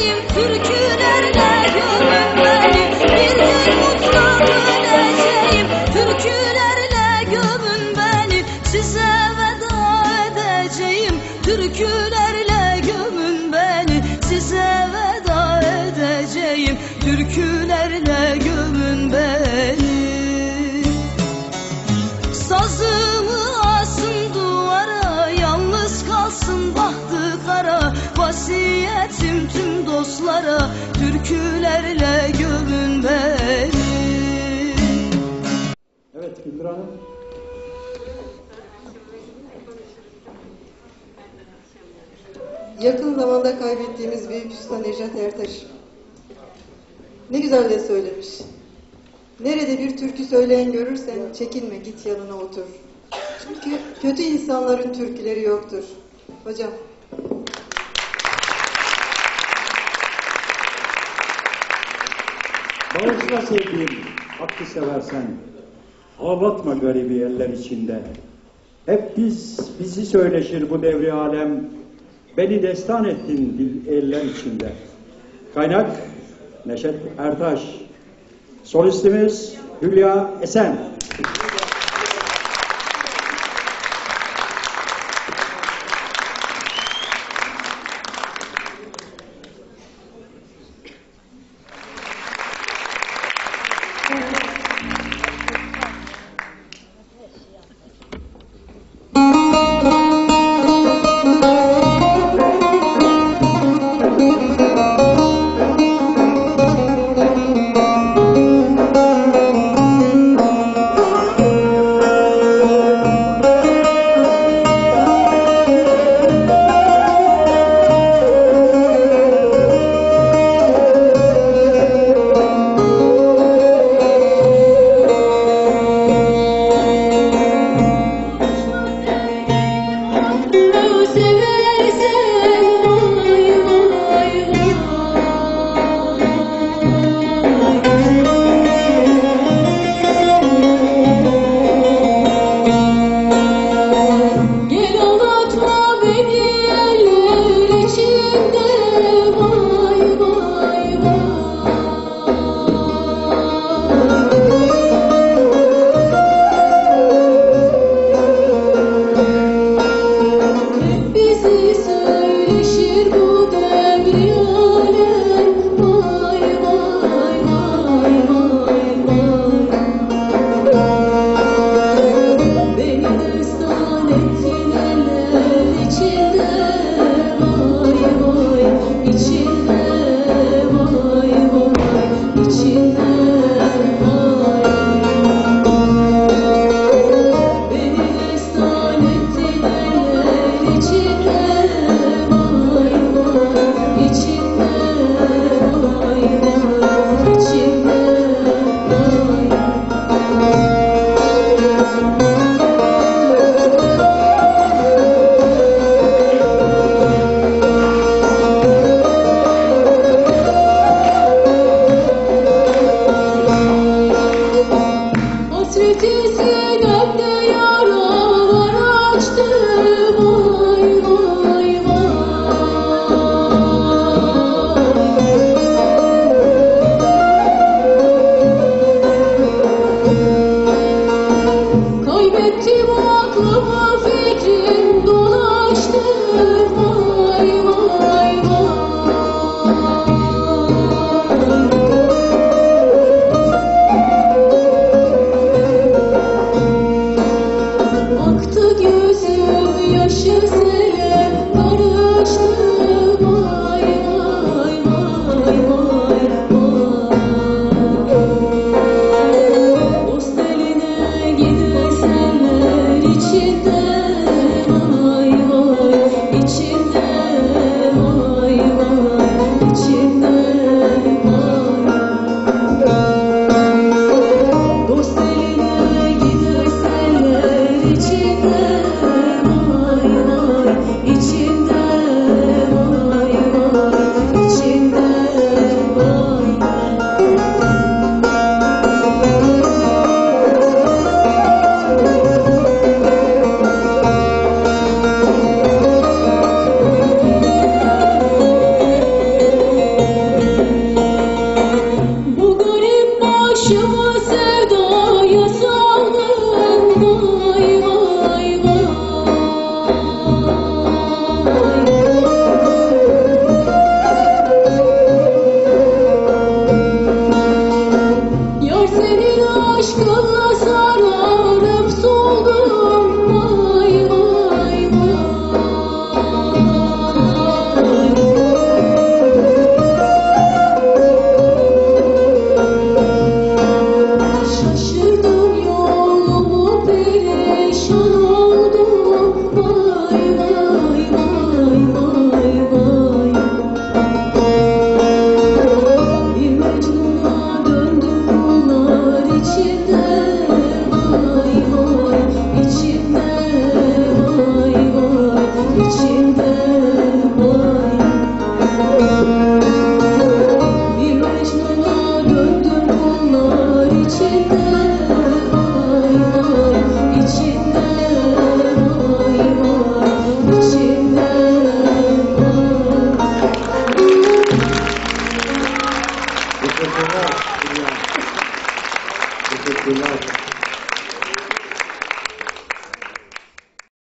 edeceğim Türkülerle gömün beni Evet Güldür Hanım. Yakın zamanda kaybettiğimiz büyük usta Necdet Ertaş. Ne güzel de söylemiş. Nerede bir türkü söyleyen görürsen çekinme git yanına otur. Çünkü kötü insanların türküleri yoktur. Hocam. Bağışla sevdiğim, hakkı seversen. Ağlatma garibi eller içinde. Hep biz, bizi söyleşir bu devri alem. Beni destan ettin dil eller içinde. Kaynak Neşet Ertaş. Solistimiz Hülya Esen. shoes.